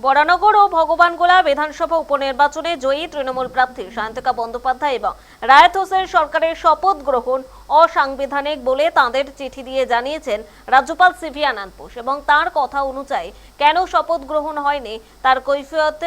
বরানগর ও ভগবানগোলা বিধানসভা উপনির্বাচনে জয়ী তৃণমূল প্রার্থী সায়ন্তিকা বন্দ্যোপাধ্যায় এবং রায়ত হোসেন সরকারের শপথ গ্রহণ অসাংবিধানিক বলে তাঁদের চিঠি দিয়ে জানিয়েছেন রাজ্যপাল সিভি আনন্দ বোস এবং তার কথা অনুযায়ী কেন শপথ গ্রহণ হয়নি, তার কৈফিয়ত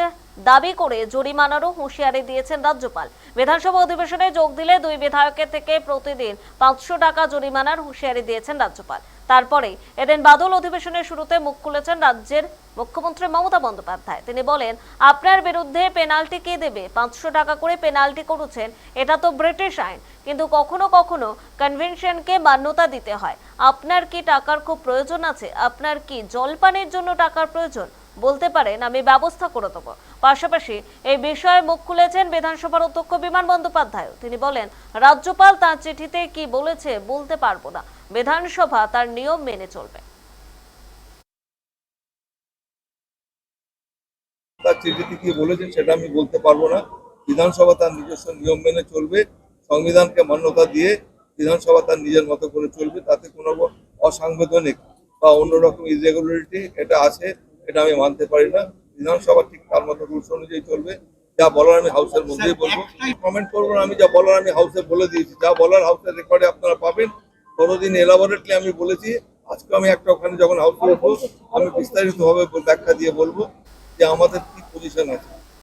দাবি করে জরিমানারও হুঁশিয়ারি দিয়েছেন রাজ্যপাল। বিধানসভা অধিবেশনে যোগ দিলে দুই বিধায়কের থেকে প্রতিদিন পাঁচশো টাকা জরিমানার হুঁশিয়ারি দিয়েছেন রাজ্যপাল। তারপরে এদিন বাদল অধিবেশনের শুরুতে মুখ খুলেছেন রাজ্যের মুখ্যমন্ত্রী মমতা বন্দ্যোপাধ্যায়। তিনি বলেন, আপনার বিরুদ্ধে পেনাল্টি কে দেবে? পাঁচশো টাকা করে পেনাল্টি করেছেন, এটা তো ব্রিটিশ আইন। কিন্তু কখনো কখনো কনভেনশনকে মান্যতা দিতে হয়। আপনার কি টাকার খুব প্রয়োজন আছে? আপনার কি জলপানের জন্য টাকার প্রয়োজন? বলতে পারেন, আমি ব্যবস্থা করে দেবো। পাশাপাশি এই বিষয়ে মুখ খুলেছেন বিধানসভার অধ্যক্ষ বিমান বন্দ্যোপাধ্যায়। তিনি বলেন, রাজ্যপাল তার চিঠিতে কি বলেছে বলতে পারব না। বিধানসভা তার নিয়ম মেনে চলবে। তার চিঠিতে কি বলেছেন সেটা আমি বলতে পারব না। বিধানসভা তার নিজস্ব নিয়ম মেনে চলবে। সংবিধানকে মান্যতা দিয়ে বিধানসভা তার নিজের মতো করে চলবে, তাতে কোনো অসাংবিধানিক বা অন্যরকম ইরেগুলারিটি এটা আছে, এটা আমি মানতে পারি না। বিধানসভা ঠিক তার মতো রুলস অনুযায়ী চলবে। যা বলার আমি হাউসের মধ্যেই বলব। কমেন্ট করব না, আমি যা বলার আমি হাউসে বলে দিয়েছি। যা বলার হাউসের রেকর্ডে আপনারা পাবেন। কোনোদিন এলাবোরেটলি আমি বলেছি। আজকে আমি একটা ওখানে যখন হাউসে উঠবো আমি বিস্তারিতভাবে ব্যাখ্যা দিয়ে বলব যে আমাদের কি পজিশন আছে।